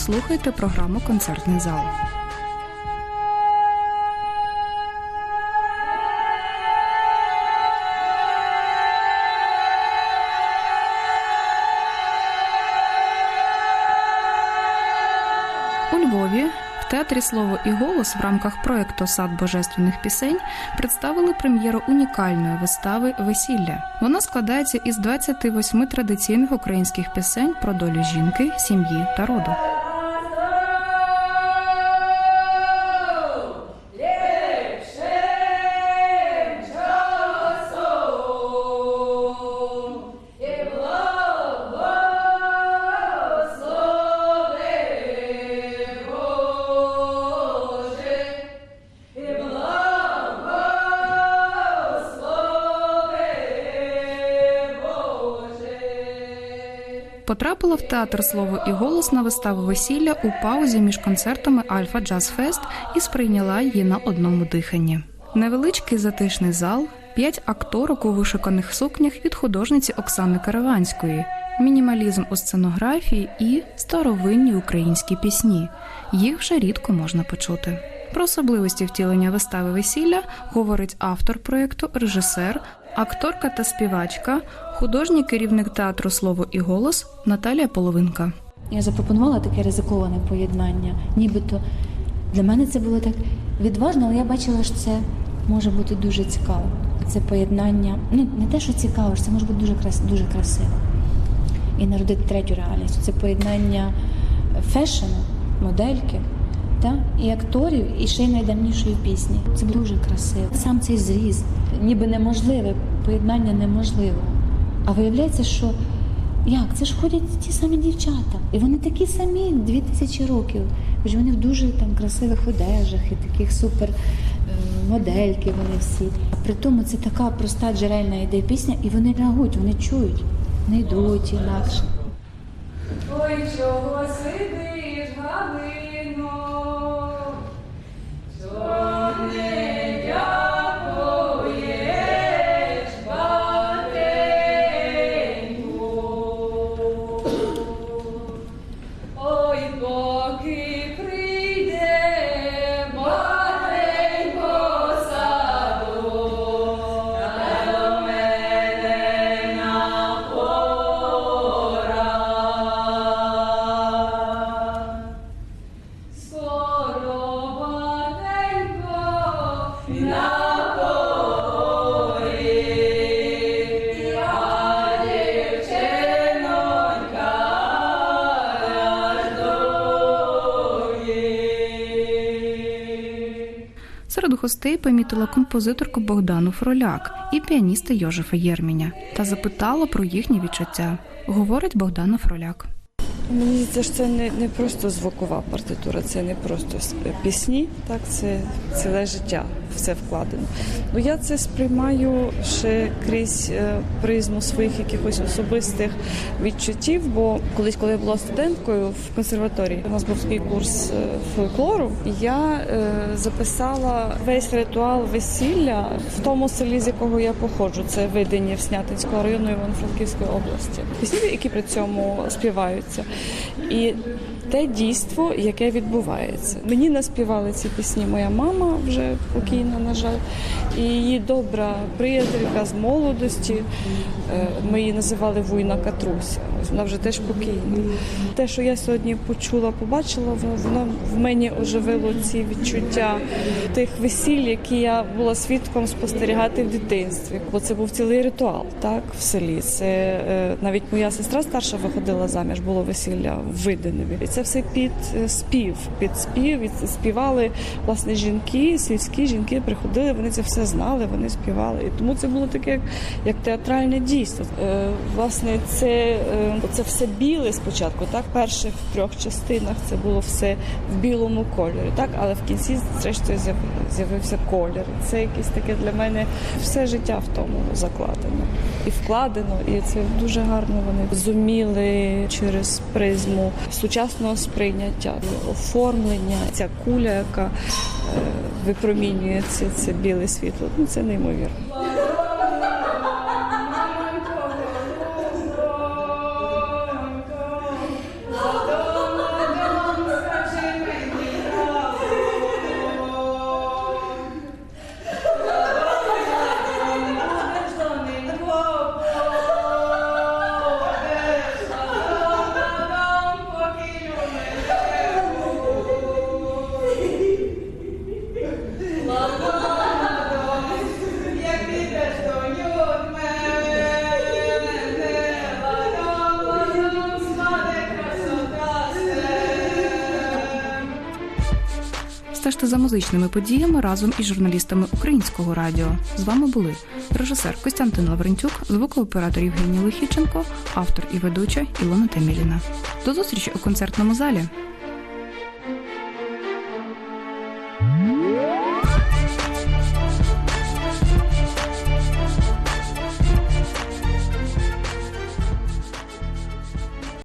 слухаєте програму Концертний зал. У Львові театрі Слово і голос в рамках проекту Сад божественних пісень представили прем'єру унікальної вистави Весілля. Вона складається із 28 традиційних українських пісень про долю жінки, сім'ї та роду. Потрапила в театр слово і голос на виставу весілля у паузі між концертами Альфа Джаз Фест і сприйняла її на одному диханні. Невеличкий затишний зал, п'ять акторок у вишиканих сукнях від художниці Оксани Караванської, мінімалізм у сценографії і старовинні українські пісні. Їх вже рідко можна почути. Про особливості втілення вистави весілля говорить автор проєкту, режисер, акторка та співачка, художній керівник театру Слово і голос Наталія Половинка. Я запропонувала таке ризиковане поєднання. Нібито для мене це було так відважно, але я бачила, що це може бути дуже цікаво. Це поєднання, ну не те, що цікаво, що це може бути дуже крас, дуже красиво. І народити третю реальність. Це поєднання фешену, модельки та, і акторів, і ще й найдавнішої пісні. Це дуже красиво. Сам цей зріз, ніби неможливе, поєднання неможливо. А виявляється, що як? Це ж ходять ті самі дівчата. І вони такі самі дві тисячі років. Хоч вони в дуже там красивих одежах і таких супер е, модельки вони всі. При тому це така проста джерельна ідея пісня, і вони реагують, вони чують, не йдуть інакше. Серед гостей помітила композиторку Богдану Фроляк і піаніста Йожефа Єрміня та запитала про їхні відчуття. Говорить Богдана Фроляк. Мені здається, що це не, не просто звукова партитура, це не просто пісні, так це ціле життя все вкладено. Ну я це сприймаю ще крізь е, призму своїх якихось особистих відчуттів. Бо колись, коли я була студенткою в консерваторії, у нас був такий курс е, фольклору. і Я е, записала весь ритуал весілля в тому селі, з якого я походжу. Це видання Снятинського району Івано-Франківської області. Пісні, які при цьому співаються. І те дійство, яке відбувається. Мені наспівали ці пісні моя мама, вже покійна, на жаль, і її добра приятелька з молодості. Е, Ми її називали Вуйна Катруся. Вона вже теж покійна. Те, що я сьогодні почула, побачила, воно, в мені оживило ці відчуття тих весіль, які я була свідком спостерігати в дитинстві. Бо це був цілий ритуал, так, в селі. Це е, навіть моя сестра старша виходила заміж, було весілля в Видинові. І це все під е, спів, під спів. І співали власне жінки, сільські жінки приходили, вони це все знали, вони співали. І тому це було таке, як, як театральне дійство. Е, власне, це, е, це все біле спочатку, так, перших трьох частинах це було все в білому кольорі, так, але в кінці, зрештою, з'явився колір. Це якесь таке для мене все життя в тому закладено і вкладено, і це дуже гарно вони зуміли через призму сучасного сприйняття, оформлення, ця куля, яка випромінюється випромінює це, це біле світло. Ну це неймовірно. Стежте за музичними подіями разом із журналістами українського радіо. З вами були режисер Костянтин Лаврентюк, звукооператор Євгеній Лихіченко, автор і ведуча Ілона Теміліна. До зустрічі у концертному залі.